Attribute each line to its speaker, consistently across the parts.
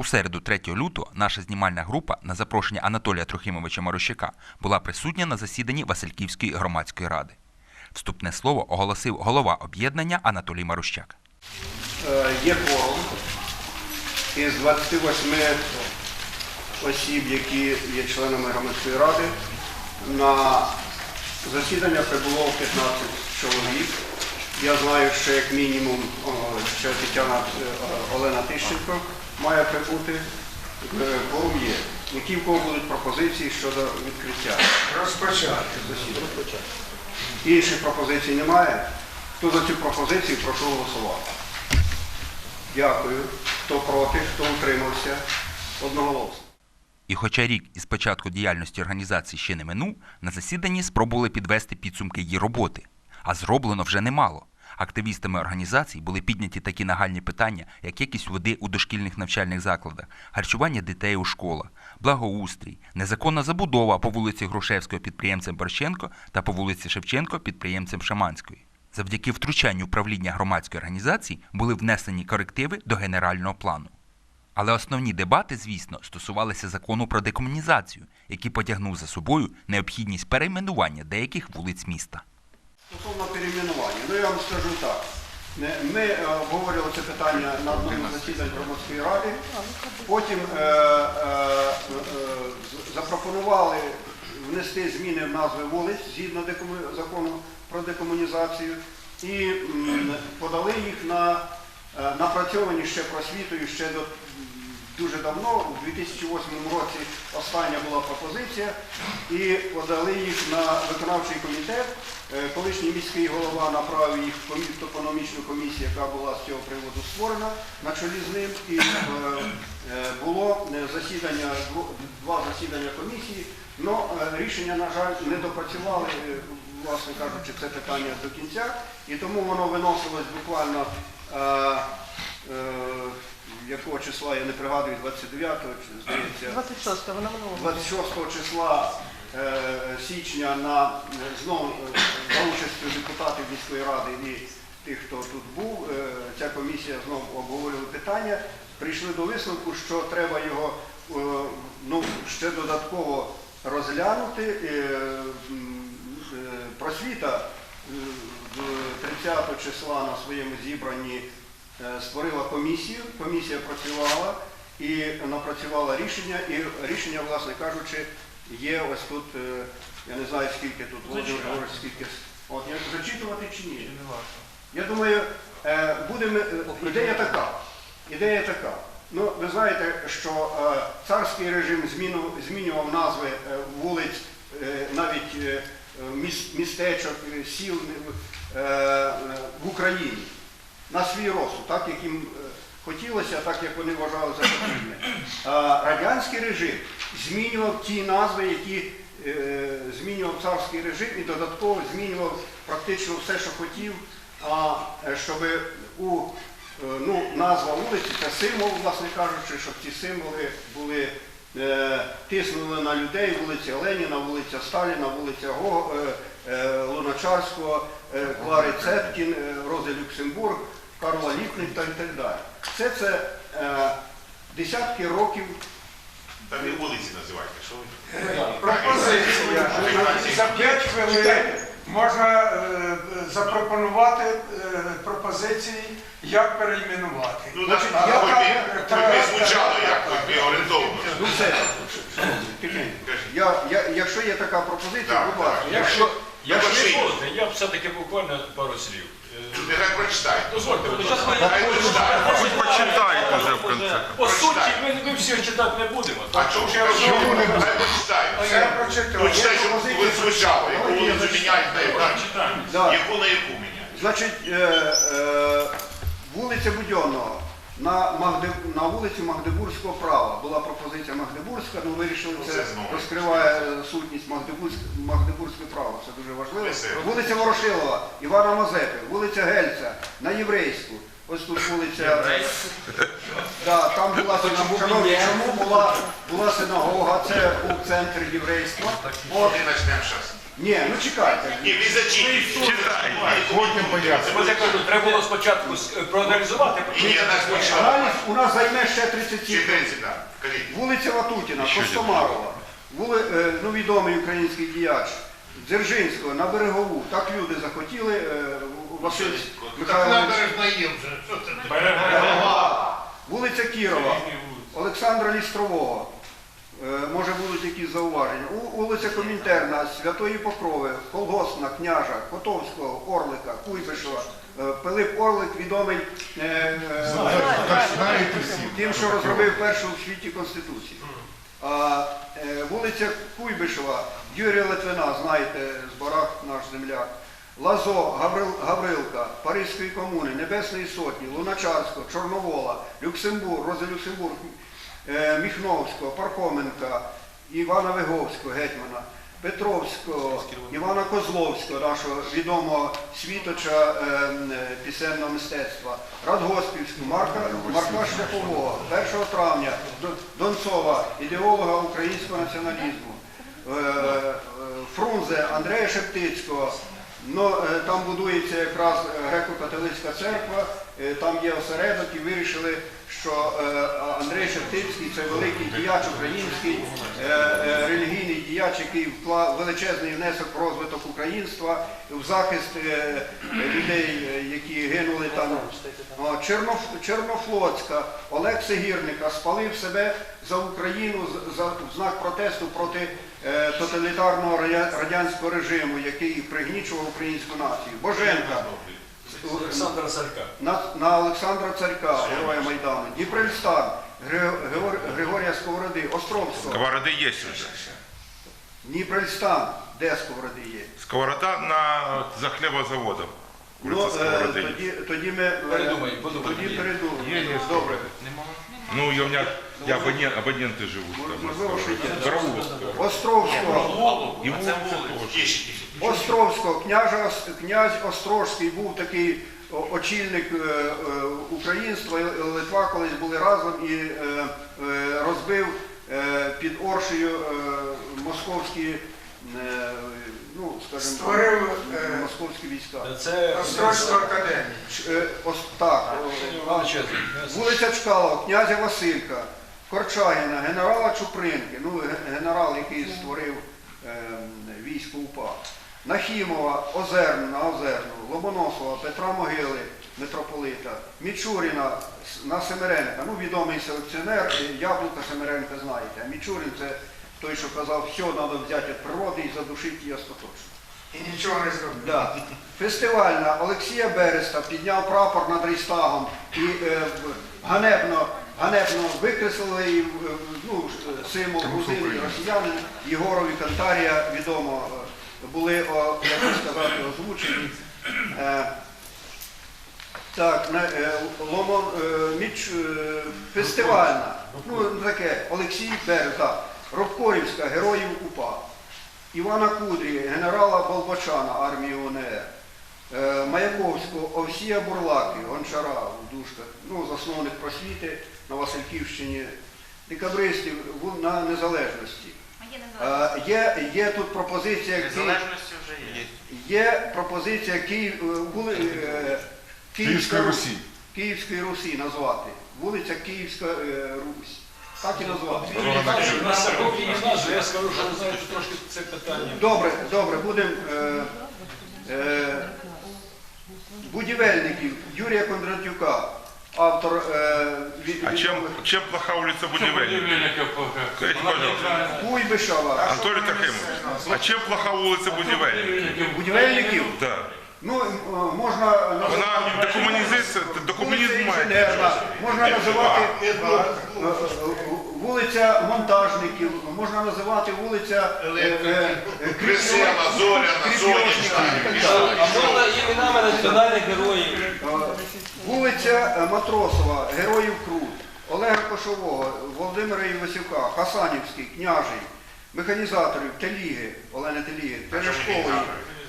Speaker 1: У середу 3 лютого наша знімальна група на запрошення Анатолія Трохимовича Марощака була присутня на засіданні Васильківської громадської ради. Вступне слово оголосив голова об'єднання Анатолій Марущак.
Speaker 2: Е, Є форум із 28 осіб, які є членами громадської ради. На засідання прибуло 15 чоловік. Я знаю, що як мінімум ще Тетяна е, Олена Тищенко має прибути. Форум. Які в кого будуть пропозиції щодо відкриття
Speaker 3: Розпочати.
Speaker 2: засідання? Інших пропозицій немає. Хто за цю пропозицію, прошу голосувати. Дякую. Хто проти, хто утримався? Одноголосно.
Speaker 1: І хоча рік із початку діяльності організації ще не минув, на засіданні спробували підвести підсумки її роботи. А зроблено вже немало. Активістами організації були підняті такі нагальні питання, як якість води у дошкільних навчальних закладах, харчування дітей у школах, благоустрій, незаконна забудова по вулиці Грушевського підприємцем Борщенко та по вулиці Шевченко підприємцем Шаманської. Завдяки втручанню управління громадської організації були внесені корективи до генерального плану. Але основні дебати, звісно, стосувалися закону про декомунізацію, який потягнув за собою необхідність перейменування деяких вулиць міста.
Speaker 2: Стосовно перейменування, ну я вам скажу так. Ми е, обговорювали це питання на одному засіданні громадської ради. Потім е, е, е, запропонували внести зміни в назви вулиць згідно закону про декомунізацію і подали їх на е, напрацьовані ще просвітою ще до дуже давно, у 2008 році остання була пропозиція, і подали їх на виконавчий комітет. Е, Колишній міський голова направив їх в топономічну комісію, яка була з цього приводу створена на чолі з ним. І е, е, було засідання, два засідання комісії, але рішення, на жаль, не допрацювали, власне кажучи, це питання до кінця, і тому воно виносилось буквально. Якого числа, я не пригадую, 29-го, чи, здається,
Speaker 4: 26-го на минулому.
Speaker 2: 26 числа е, січня на е, знову е, за участю депутатів міської ради і тих, хто тут був, ця комісія знову обговорювала питання, прийшли до висновку, що треба його ну, ще додатково розглянути. Просвіта е, з 30 числа на своєму зібранні створила комісію, комісія працювала і напрацювала рішення, і рішення, власне кажучи, є ось тут, е, я не знаю скільки тут, Володимир Григорович, скільки. От, я зачитувати чи ні? Я думаю, е, будемо, е, ідея така. Ідея така. Ну, ви знаєте, що е, царський режим зміну- змінював назви е, вулиць, е, навіть е, міс- містечок, е, сіл е, е, в Україні на свій розсуд, так як їм е, хотілося, так як вони вважали за потрібне. Радянський режим змінював ті назви, які е, змінював царський режим і додатково змінював практично все, що хотів, а е, щоб у ну, назва вулиці це символ, власне кажучи, щоб ці символи були. Тиснули на людей вулиця Леніна, вулиця Сталіна, вулиця Го, Луначарського, Клари Цеткін, е, Рози Люксембург, Карла та і так далі. Все це е, десятки років
Speaker 5: Та не вулиці називайте, що ви?
Speaker 3: Пропозиція. За 5 хвилин можна е, запропонувати е, пропозиції, як перейменувати.
Speaker 5: Ну, так,
Speaker 2: Значить, я так-
Speaker 5: би- хоч звучало як, би орієнтовно.
Speaker 2: Ну все. Я, я, якщо є така пропозиція,
Speaker 5: Так,
Speaker 2: будь ласка.
Speaker 5: так.
Speaker 6: Якщо, якщо
Speaker 5: Машині.
Speaker 6: можна, я б все-таки буквально пару слів. Е,
Speaker 5: Нехай прочитай.
Speaker 6: Дозвольте, будь ласка.
Speaker 5: Нехай прочитай.
Speaker 7: Почитайте вже в кінці.
Speaker 6: По суті, ми, ми всі читати не будемо.
Speaker 5: А чому ж я розумію? Нехай прочитай.
Speaker 3: Я
Speaker 5: прочитаю. Прочитай, щоб ви звучали. яку вони заміняють на яку. Яку на яку міняють.
Speaker 2: Значить, е, е, вулиця Будьонного. На, Магде, на вулиці Магдебурзького права була пропозиція Магдебурзька, ну вирішили
Speaker 5: Ну,
Speaker 2: це
Speaker 5: це знову.
Speaker 2: розкриває сутність Магдебурзьк, Магдебурзьке право. Це дуже важливо. Вулиця Ворошилова, Івана Мазепи, вулиця Гельця, на Єврейську. Ось тут вулиця. Да, там була синагога. Чому була, була синагога? Це був центр єврейства. От, Ні, ну чекайте.
Speaker 5: Ні, ви зачитайте.
Speaker 7: Читай, потім поясню.
Speaker 6: Я кажу, треба було спочатку е, проаналізувати,
Speaker 5: Ні, ні, нас спочатку.
Speaker 2: Аналіз у нас займе ще 37
Speaker 5: Ще 30, так. Скажіть.
Speaker 2: Вулиця Ватутіна, Костомарова, вули, е, ну, відомий український діяч, Дзержинського, на берегову. Так люди захотіли, е, Василь Михайлович. Вулиця Кірова, Олександра Лістрового. Е, Може будуть якісь зауваження. У- Вулиця Комінтерна, Святої Покрови, Колгосна, Княжа, Котовського, Орлика, Куйбишева. Е, Пилип Орлик відомий е, е, тим, що розробив першу в світі Конституцію. А, е, вулиця Куйбишева, Юрія Литвина, знаєте, з барак наш земляк. Лазо, Гаврил, Гаврилка, Паризької комуни, Небесної Сотні, Луначарського, Чорновола, Люксембург, Роза Люксембург, Міхновського, Пархоменка, Івана Виговського, гетьмана, Петровського, Івана Козловського, нашого відомого світоча е, е, пісенного мистецтва, Радгоспівського, Марка, Марка Шляхового, 1 травня, Донцова, ідеолога українського націоналізму, е, е, Фрунзе, Андрея Шептицького. Ну, е, там будується якраз е, греко-католицька церква, е, там є осередок і вирішили, що е, Андрей Шептицький це великий діяч український, е, е, релігійний діяч, який вклав величезний внесок в розвиток українства, в захист е, людей, е, які гинули там. Чернофлотська, Олег Сегірника спалив себе за Україну в знак протесту проти е, тоталітарного радянського режиму, який пригнічував українську націю. Боженка
Speaker 6: Олександра Царька.
Speaker 2: на, на Олександра Царька, героя Майдану, Дніпрельстан, Гри- Григорія Сковороди, Островського,
Speaker 7: Сковороди є вже.
Speaker 2: Дніпрельстан, де Сковороди є.
Speaker 7: Сковорода на за хлібозаводом.
Speaker 2: Ну, е, тоді, тоді ми е,
Speaker 6: Передумаємо, подумаємо.
Speaker 2: Тоді передумаємо.
Speaker 7: Є, є.
Speaker 2: Добре.
Speaker 7: Ну, я, у меня, я абонент, абоненти живуть там.
Speaker 2: Можливо, що є. Островського.
Speaker 7: І вулиця теж.
Speaker 5: Тише, тише.
Speaker 2: Островського, княжа, Ос- князь Острожський був такий о, очільник е, е, українства, і Литва колись були разом і е, е, розбив е, під Оршею е, московські, е, ну, скажімо,
Speaker 3: Створив, е,
Speaker 2: московські війська.
Speaker 6: Це
Speaker 3: академію.
Speaker 2: Е, ос- так, о. Вулиця Чкалова, князя Василька, Корчагіна, генерала Чупринки, ну, ге- генерал, який створив ем, військо УПА, Нахімова, Озерну, на Озерну, Ломоносова, Петра Могили, митрополита, Мічуріна с- на Семеренка, ну, відомий селекціонер, е, Яблука Семеренка знаєте, а Мічурін це той, що казав, все треба взяти від природи і задушити її остаточно.
Speaker 3: І нічого не зробив.
Speaker 2: Да. Фестивальна Олексія Береста підняв прапор над Рейстагом і е, ганебно, ганебно викреслили і, е, ну, символ грузин і росіянин Єгорові Кантарія відомо е, були, о, як би сказати, озвучені. Е, так, на, е, Ломон, е, Міч, е, фестивальна, ну таке, Олексій Берест, так, Робкоївська, героїв УПА. Івана Кудрі, генерала Болбочана армії УНР, е, Маяковського, Овсія Бурлаки, Гончара в дужках, ну, засновник просвіти на Васильківщині, декабристів на незалежності. Е, Є, є тут пропозиція
Speaker 4: Незалежності вже є.
Speaker 2: є пропозиція Київ, е, Київська
Speaker 7: Київської Русі.
Speaker 2: Київської Русі назвати. Вулиця Київська Русь. Так і назвати.
Speaker 6: Назви, я скажу, що ви знаєте трошки це питання.
Speaker 2: Добре, добре, будемо. Е, е, будівельників Юрія Кондратюка, автор е, від,
Speaker 7: А чем, чем плоха улица Будівельників? Скажіть, пожалуйста.
Speaker 2: Куйбишева.
Speaker 7: Анатолій Тахимович, а чем плоха вулиця Будівельників?
Speaker 2: Будівельників.
Speaker 7: Да.
Speaker 2: Ну, е, можна
Speaker 7: Вона
Speaker 2: називати
Speaker 7: декомунізація, декомунізм має.
Speaker 2: можна називати е, е, вулиця монтажників, можна називати вулиця е, е, е,
Speaker 5: Весела, зоряна,
Speaker 2: далі.
Speaker 8: А можна іменами національних героїв.
Speaker 2: Е, Вулиця е, Матросова, Героїв Крут, Олега Кошового, Володимира Івасюка, Хасанівський, Княжий, механізаторів, Теліги, Олени Теліги, Терешкової, е, е,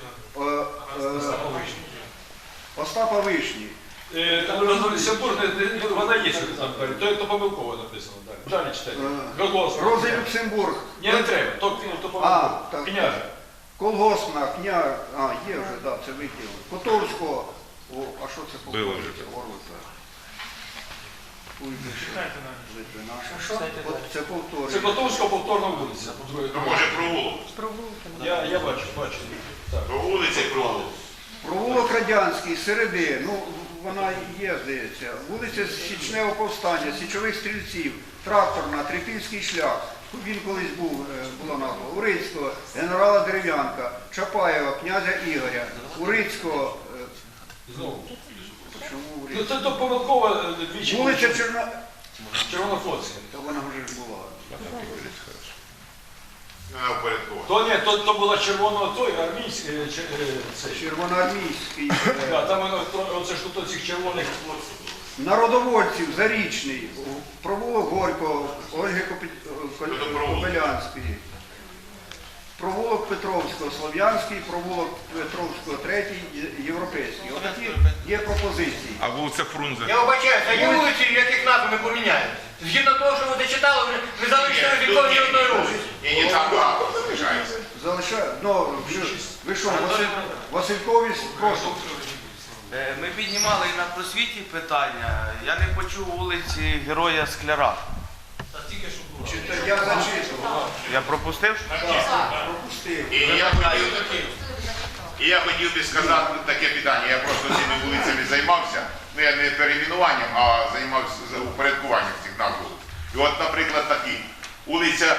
Speaker 2: Остапа Вишні.
Speaker 6: Е, Там Люксембург, не- не- вона є, що там перед. То, то помилково написано. Далі, далі читайте.
Speaker 2: Е. Рози Люксембург,
Speaker 6: Ні, не треба, то, то помилково.
Speaker 2: так.
Speaker 6: Княже.
Speaker 2: Колгоспна, кня, а, є вже, да, це виділили. Котовського, о, а що це по
Speaker 7: Було вже.
Speaker 2: Горлиця? Це
Speaker 6: Це
Speaker 2: повторює.
Speaker 6: Котовська повторна вулиця.
Speaker 5: Ну, може, провулок.
Speaker 6: Я, я бачу, бачу. Так.
Speaker 5: Про вулиці і провулок.
Speaker 2: Провулок Радянський, середи, ну вона є, здається. Вулиця Січневого повстання, Січових стрільців, тракторна, Трипільський шлях. Він колись був, е, була назва. Урицького, генерала Дерев'янка, Чапаєва, князя Ігоря, Урицького. е,
Speaker 6: Знову. Ну це то помилково е, двічі.
Speaker 2: Вулиця Черна...
Speaker 6: Червонофлотська.
Speaker 2: Та вона вже ж була.
Speaker 5: Упорядковано.
Speaker 6: То ні, то, то була червоно той армійський е, че- е, цей.
Speaker 2: Червоноармійський. е,
Speaker 6: Да, там воно то- оце ж тут цих червоних.
Speaker 2: Народовольців, Зарічний, провулок Горького, Ольги Кол-
Speaker 5: провулок.
Speaker 2: Копелянської, провулок Петровського, Слов'янський, провулок Петровського, третій, Європейський. Отакі є пропозиції.
Speaker 7: А вулиця Фрунзе.
Speaker 4: Я вибачаюся, а є вулиці, яких назви не поміняють? Згідно того, що ви зачитали, ви, залишили від ні одної вулиці.
Speaker 5: Ні, ні, там багато залишається.
Speaker 2: Залишаю, ну, ви- що, Василь, Васильковість, прошу.
Speaker 8: Е, Ми піднімали і на просвіті питання. Я не почув вулиці Героя Скляра.
Speaker 2: Чи то я зачитував,
Speaker 8: Я пропустив?
Speaker 2: пропустив.
Speaker 5: І я хотів, і я хотів би сказати таке питання. Я просто цими вулицями займався. Ну, я не перейменуванням, а займався упорядкуванням цих назв. І от, наприклад, такі. Вулиця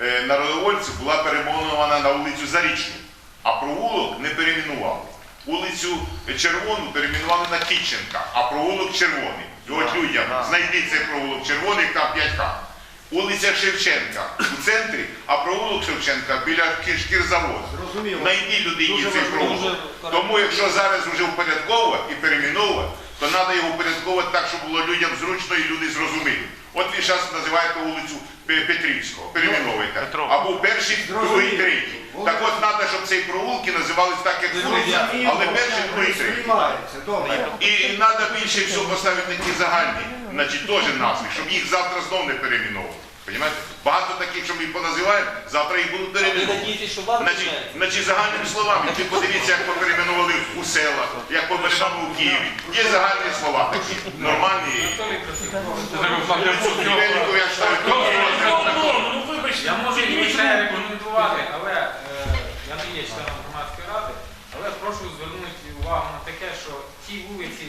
Speaker 5: е, Народовольців була перейменована на вулицю Зарічну, а провулок не перейменували. Вулицю Червону перейменували на Кіченка, а провулок Червоний. І от людям знайдіть цей провулок Червоний, там 5 хат. Вулиця Шевченка у центрі, а провулок Шевченка біля.
Speaker 2: Зрозуміло.
Speaker 5: Знайдіть людині цей провулок. Тому якщо зараз вже упорядковувати і перейменовувати, то треба його упорядковувати так, щоб було людям зручно і люди зрозуміли. От ви зараз називаєте вулицю Петрівського, перейменовуєте. Або перший, другий, третій. Так от треба, щоб ці провулки називались так, як вулиця, але другий, третій. І треба більше всього поставити на ті загальні, значить, теж назви, щоб їх завтра знов не перейменовували. Понімаєте? Багато таких, що ми поназиваємо, завтра їх будуть перейменовувати. Значить, значить, загальними словами, ти подивіться, як поперейменували у селах, як поперейменували у Києві. Є загальні слова такі, нормальні. Як
Speaker 9: Я можу рекомендувати, але є членом громадської ради, але прошу звернути увагу на таке, що ті вулиці,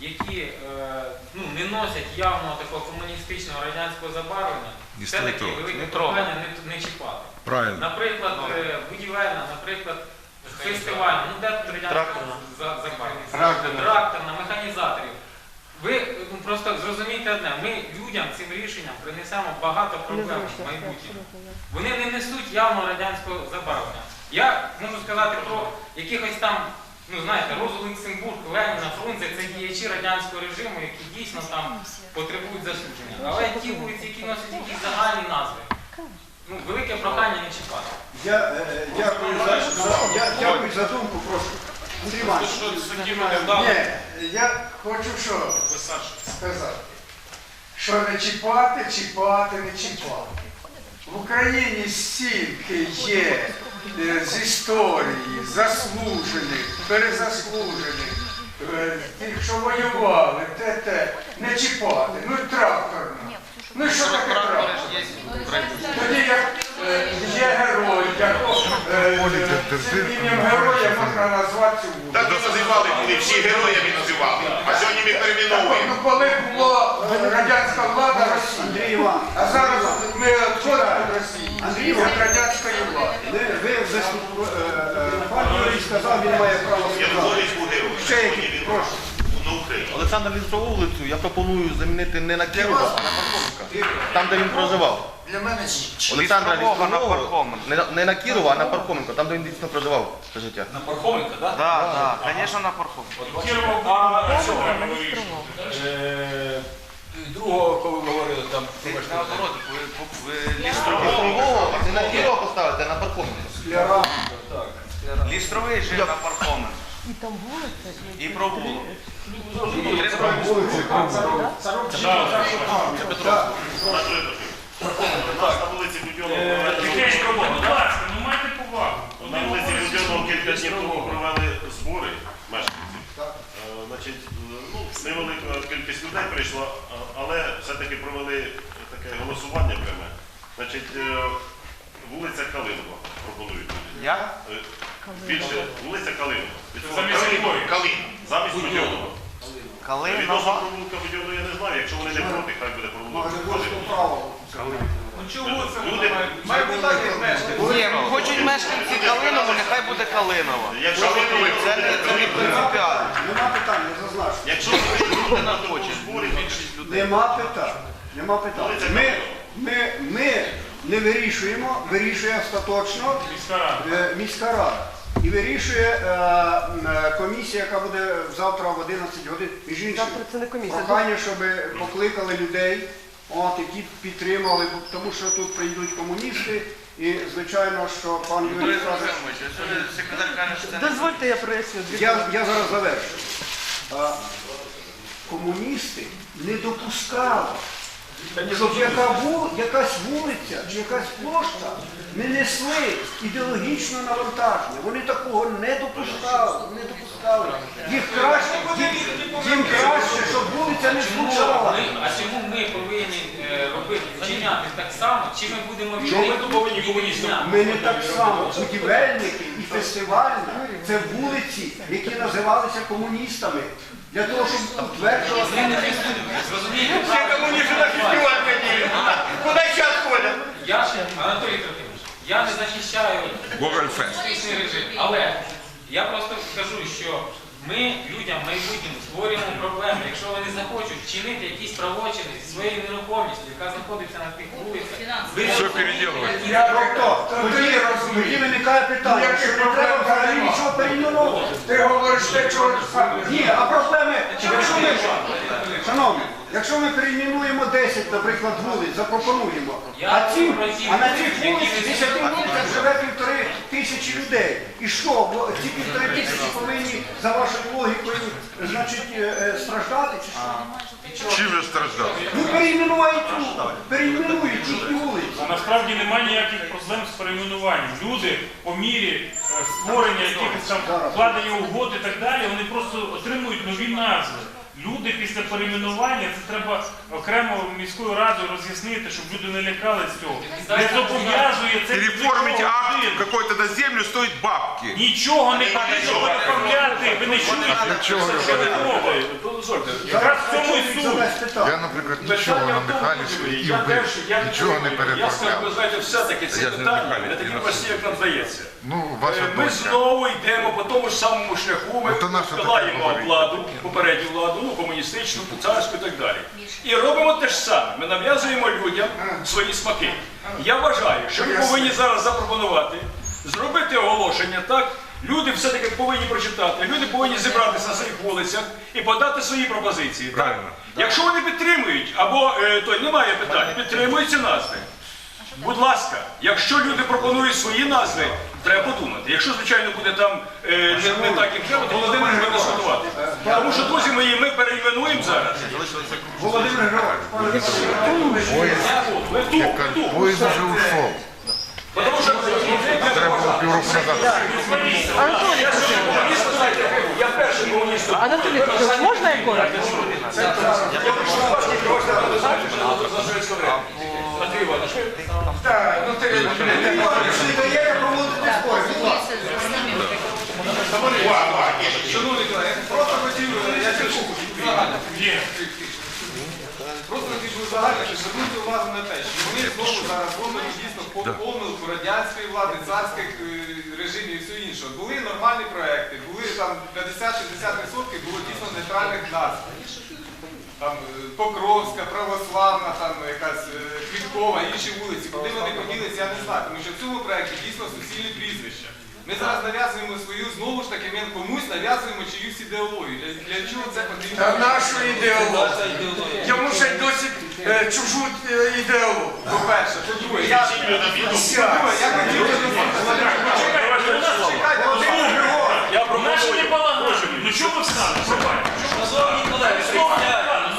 Speaker 9: які е, ну, не носять явного такого комуністичного радянського забарвлення, це
Speaker 7: стоїть
Speaker 9: таке
Speaker 8: Не трогати.
Speaker 9: прохання не, не чіпати.
Speaker 7: Правильно.
Speaker 9: Наприклад, е, будівельна, наприклад, фестивальна, ну де тут радянська
Speaker 8: Тракторна.
Speaker 9: за- забарвлення?
Speaker 6: Тракторна.
Speaker 9: Тракторна, механізаторів. Ви ну, просто зрозумійте одне, ми людям цим рішенням принесемо багато проблем в майбутньому. Вони не несуть явно радянського забарвлення. Я можу сказати про якихось там, ну знаєте, Розу Люксембург, Леніна, Фрунзе, це діячі радянського режиму, які дійсно там потребують засудження. Але ті вулиці, які носять якісь загальні назви, ну, велике прохання не чіпати.
Speaker 2: Я е, дякую за, я, дякую за думку, прошу. Андрій Іванович,
Speaker 3: Ні, я хочу що сказати. Що не чіпати, чіпати, не чіпати. В Україні стільки є е, з історії заслужених, перезаслужених, е, тих, що воювали, те, те, не чіпати. Ну і тракторно. Ну і що таке трактор? Тоді як е, є герой, як е, цим ім'ям героя можна назвати цю.
Speaker 5: Так і називали, коли всі героями називали. А сьогодні ми
Speaker 3: Ну
Speaker 5: перейменовуємо.
Speaker 3: коли була радянська влада Росії, а зараз ми відходимо від Росії,
Speaker 2: Андрій
Speaker 3: від радянської влади.
Speaker 2: ви, ви виступ, е, е, пан Юрій сказав, він має право сказати.
Speaker 5: Янукович був герой.
Speaker 2: Ще
Speaker 5: він
Speaker 2: прошу.
Speaker 5: На
Speaker 10: Олександр Лісову вулицю я пропоную замінити не на Кирова, а на Пархоменка. Там, де він проживав.
Speaker 3: Для мене ні.
Speaker 10: Олександра
Speaker 8: Лісового на Пархоменка.
Speaker 10: не, на- не на Кирова, а на Пархоменка, там, де він дійсно проживав все життя.
Speaker 6: На Пархоменка, так?
Speaker 8: Так, так, звісно, на парковку.
Speaker 6: А цього, е, другого, коли ви говорили, там,
Speaker 8: ви, ви, лістрового,
Speaker 10: не на Кирова поставити, а на Пархоменка.
Speaker 2: Скляра.
Speaker 8: лістровий жив на парковку. І провулок.
Speaker 5: У нас Е, На вулиці Будьонок
Speaker 6: На
Speaker 5: вулиці
Speaker 6: Будьонок
Speaker 5: кілька днів
Speaker 11: тому провели збори мешканців. Невелика кількість людей прийшла, але все-таки провели таке голосування пряме. Значить, Вулиця Калинова пропонують. люди.
Speaker 8: Я?
Speaker 11: Е, Більше, вулиця Калинова.
Speaker 7: Замість якої?
Speaker 11: Калин. Замість Будьонова. Відносно
Speaker 8: Калинова.
Speaker 11: провулка Будьонова я не знаю, якщо вони не проти, хай буде
Speaker 2: право.
Speaker 9: Ну чого це
Speaker 11: Люди,
Speaker 9: має бути так, як мешканці?
Speaker 8: Ні, хочуть мешканці Калинова, нехай буде Калинова.
Speaker 11: якщо ви
Speaker 8: Це не, це не принципіально.
Speaker 2: Нема питань, не зазначу.
Speaker 11: Якщо ви не хоче зборі, більшість людей.
Speaker 2: Нема питань. Нема питань. Ми, ми, ми не вирішуємо, вирішує остаточно
Speaker 7: Міська рада.
Speaker 2: е. І вирішує е, е, комісія, яка буде завтра в 11 годин. Між іншим,
Speaker 12: Це не комісія.
Speaker 2: прохання, щоб покликали людей, от, які підтримали, бо- тому що тут прийдуть комуністи. І звичайно, що пан Юрій
Speaker 8: каже,
Speaker 12: Дозвольте, я проясню.
Speaker 2: я, я зараз завершу. Комуністи не допускали, щоб яка якась вулиця чи якась площа не несли ідеологічне навантаження. Вони такого не допускали. Не допускали. Їх краще, їм, їм краще, щоб вулиця не звучала.
Speaker 9: А чому ми повинні е, робити, вчиняти так само, чи ми будемо
Speaker 6: Чому ми тут повинні комуністам?
Speaker 2: Ми не так само. Будівельники і фестивальні це вулиці, які називалися комуністами. Для того, щоб
Speaker 9: не несуть.
Speaker 4: Все коммунисты на фестиваль ходили. Куда час ходять?
Speaker 9: Я, Анатолій Трофимович, я не захищаю
Speaker 7: Гогольфест.
Speaker 9: режим, але я просто кажу, що ми людям в майбутньому створюємо проблеми, якщо вони захочуть вчинити якісь правочини зі своєю нерухомістю, яка знаходиться на тих вулицях. ви
Speaker 7: Все
Speaker 9: розумієте,
Speaker 7: переделывать.
Speaker 9: які
Speaker 2: Тобто, тоді, тоді виникає питання, що не треба взагалі нічого перейменовувати.
Speaker 3: Ти говориш те, чого саме.
Speaker 2: Ні, а проблеми, якщо ми, шановні, якщо ми перейменуємо 10, наприклад, вулиць, запропонуємо, а, ці, а на цих вулицях, 10 вулицях живе півтори тисячі людей. І що, ці півтори тисячі повинні, за вашою логікою, значить, е, е, страждати чи що?
Speaker 7: Чим же страждав?
Speaker 2: Ну перейменують, перейменують їхні вулиці.
Speaker 7: А насправді немає ніяких проблем з перейменуванням. Люди по мірі е, створення якихось там вкладення угод і так далі, вони просто отримують нові назви. Люди після перейменування, це треба окремо міською радою роз'яснити, щоб люди не лякались цього. Не зобов'язує це
Speaker 13: Переформить
Speaker 7: нічого
Speaker 13: акт какой-то на землю стоит бабки.
Speaker 7: Нічого не потрібно переформляти. Ви не чуєте, що ви робите. Якраз в цьому і суть.
Speaker 2: Задасть питання.
Speaker 13: наприклад,
Speaker 6: Питання в тому, я теж, я Я скажу, ви знаєте, все-таки це питання не такі прості, як нам здається.
Speaker 13: Ну,
Speaker 6: Е, Ми знову йдемо по тому ж самому шляху, ми вкладаємо владу, попередню владу, комуністичну, царську і так далі. І робимо те ж саме. Ми нав'язуємо людям свої смаки. Я вважаю, що ми повинні зараз запропонувати, зробити оголошення, так? Люди все-таки повинні прочитати, люди повинні зібратися на своїх вулицях і подати свої пропозиції.
Speaker 13: Правильно.
Speaker 6: Якщо вони підтримують, або е, то немає питань, підтримують ці назви. Будь ласка, якщо люди пропонують свої назви, треба подумати. Якщо, звичайно, буде там е, не, не так, як треба, то Володимир буде дискутувати. Тому що, друзі мої, ми переіменуємо зараз.
Speaker 2: Володимир Григорович,
Speaker 6: Ми ту, ми ту.
Speaker 13: Поезд уже ушел.
Speaker 6: Тому що
Speaker 13: Треба було півроку назад.
Speaker 12: Анатолій,
Speaker 6: я сьогодні комуніст, знаєте, я перший комуніст.
Speaker 12: Анатолій Петрович, можна я коротко?
Speaker 6: Я прошу вас не знаєте, що було за времени. Андрій Іванович,
Speaker 3: Так, ну ти
Speaker 2: не дає проводити будь ласка.
Speaker 4: Шановні колеги, просто хотів, я цю
Speaker 7: Є.
Speaker 4: Би загальніше звернути увагу на те, що вони знову зараз роблять дійсно по помилку радянської влади, царських е, режимів і все інше. Були нормальні проекти, були там 50-60% було дійсно нейтральних назв. Там е, Покровська, Православна, там якась е, Квіткова, інші вулиці. Куди вони поділися, я не знаю. Тому що в цьому проєкті дійсно суцільні прізвища. Ми зараз нав'язуємо свою, знову ж таки, ми комусь нав'язуємо чиюсь ідеологію. Для, для чого це потрібно?
Speaker 3: Та нашу ідеологію. Йому ще й досі е, чужу е, ідеологію.
Speaker 4: По-перше, по-друге, я,
Speaker 3: Сядь.
Speaker 4: я хотів би Чекайте, Володимир Григорович,
Speaker 6: я
Speaker 7: Наші не
Speaker 6: пропоную.
Speaker 7: Ну чого ви встали?
Speaker 8: Шановні колеги,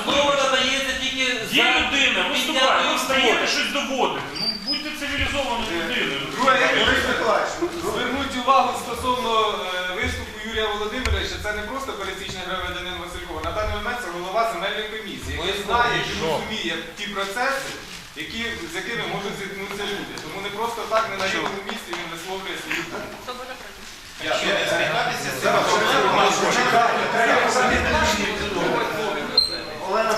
Speaker 8: слово надається тільки
Speaker 7: Є людина, виступає, ви встаєте щось доводити. Ну будьте цивілізованою людиною.
Speaker 4: друге, я хотів би увагу стосовно е, виступу Юрія Володимировича. Це не просто пересічний громадянин Василькова. На даний момент це голова земельної комісії, який знає і розуміє ті процеси, які, з якими можуть зіткнутися люди. Тому не просто так, не на його місці він висловлює свою думку.
Speaker 2: Олена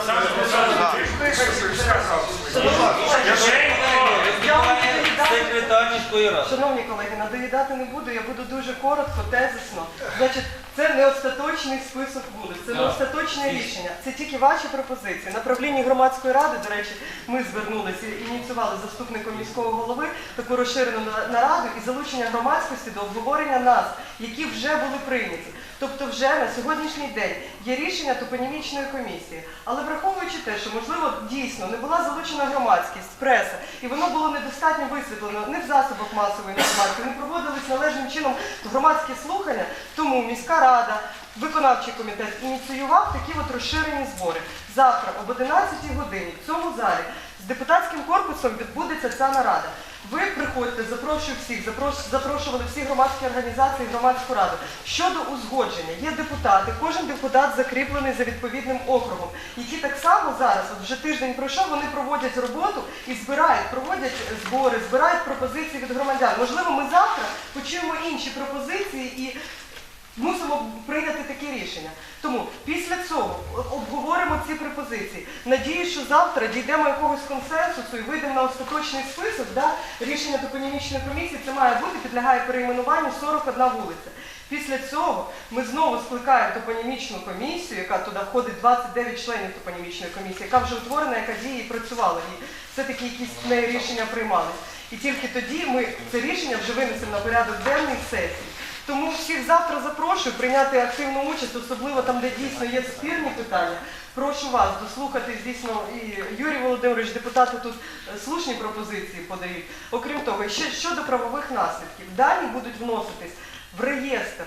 Speaker 8: Секретар міської ради.
Speaker 12: Шановні колеги, надоїдати не буду, я буду дуже коротко, тезисно. Значить, це не остаточний список вулиць, це не остаточне рішення. Це тільки ваші пропозиції. На правлінні громадської ради, до речі, ми звернулися і ініціювали заступником міського голови таку розширену на- нараду і залучення громадськості до обговорення нас, які вже були прийняті. Тобто вже на сьогоднішній день є рішення топонімічної комісії. Але враховуючи те, що можливо дійсно не була залучена громадськість, преса, і воно було недостатньо висвітлено не в засобах масової інформації, не проводились належним чином громадські слухання, тому міська рада, виконавчий комітет ініціював такі от розширені збори. Завтра об 11 годині в цьому залі з депутатським корпусом відбудеться ця нарада. Ви приходьте, запрошую всіх, запрош- запрошували всі громадські організації, громадську раду. Щодо узгодження, є депутати, кожен депутат закріплений за відповідним округом, які так само зараз, от вже тиждень пройшов, вони проводять роботу і збирають, проводять збори, збирають пропозиції від громадян. Можливо, ми завтра почуємо інші пропозиції і мусимо прийняти таке рішення. Тому після цього обговоримо ці пропозиції. Надіюсь, що завтра дійдемо якогось консенсусу і вийдемо на остаточний список. Да? Рішення топонімічної комісії це має бути, підлягає перейменуванню 41 вулиця. Після цього ми знову скликаємо топонімічну комісію, яка туди входить 29 членів топонімічної комісії, яка вже утворена, яка діє і працювала. І все-таки якісь неї рішення приймались. І тільки тоді ми це рішення вже винесемо на порядок денний сесії. Тому всіх завтра запрошую прийняти активну участь, особливо там, де дійсно є спірні питання. Прошу вас дослухати, звісно, і Юрій Володимирович, депутати тут е, слушні пропозиції подають. Окрім того, ще щодо правових наслідків, дані будуть вноситись в реєстр.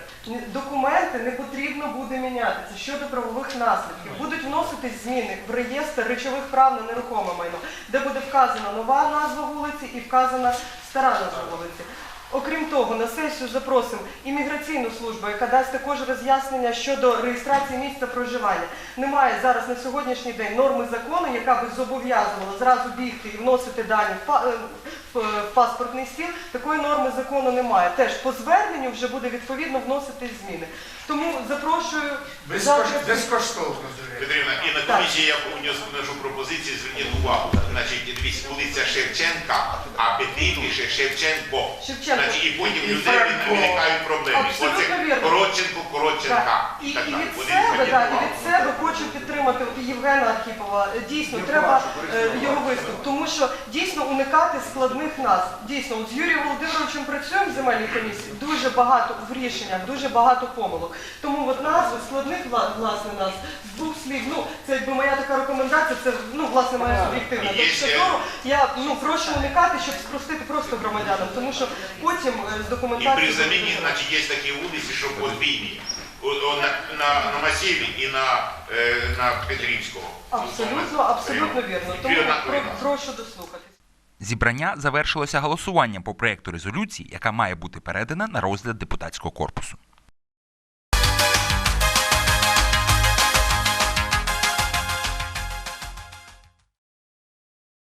Speaker 12: Документи не потрібно буде міняти. Це щодо правових наслідків. Будуть вноситись зміни в реєстр речових прав на нерухоме майно, де буде вказана нова назва вулиці і вказана стара назва вулиці. Окрім того, на сесію запросимо імміграційну службу, яка дасть також роз'яснення щодо реєстрації місця проживання. Немає зараз на сьогоднішній день норми закону, яка би зобов'язувала зразу бігти і вносити дані в е, в в паспортний стіл. Такої норми закону немає. Теж по зверненню вже буде відповідно вносити зміни. Тому запрошую завтра-
Speaker 3: Безкоштовно, до речі.
Speaker 5: Петрівна, і на комісії я внес вношу пропозиції, зверніть увагу. Значить, дивіться, вулиця Шевченка, а Петрівніше Шевченко.
Speaker 12: Шевченко.
Speaker 5: Значить, і потім
Speaker 3: І
Speaker 5: людей
Speaker 3: Франко.
Speaker 5: виникають проблеми.
Speaker 12: Абсолютно
Speaker 5: Оце
Speaker 12: вірно.
Speaker 5: Коротченко, Коротченка
Speaker 12: Так. І,
Speaker 5: і так далі.
Speaker 12: від
Speaker 5: Вони
Speaker 12: себе,
Speaker 5: зверніть
Speaker 12: да, і
Speaker 5: увагу.
Speaker 12: від себе хочу підтримати от Євгена Архіпова. Дійсно, треба е, його виступ, тому що дійсно уникати складних назв. Дійсно, от з Юрієм Володимировичем працюємо в земельній комісії. Дуже багато в рішеннях, дуже багато помилок. Тому от назви складних вла- власне назв з двох слів. Ну це якби моя така рекомендація. Це ну власне моя суб'єктивна зору. Я ну прошу уникати, щоб спростити просто громадянам, тому що потім е, з
Speaker 5: І при заміні, значить, є такі вулиці, що подвійні. На, на, на Масєві і на, е, на Петрівського.
Speaker 12: Абсолютно, абсолютно вірно. Тому про- прошу дослухатись.
Speaker 1: Зібрання завершилося голосуванням по проекту резолюції, яка має бути передана на розгляд депутатського корпусу.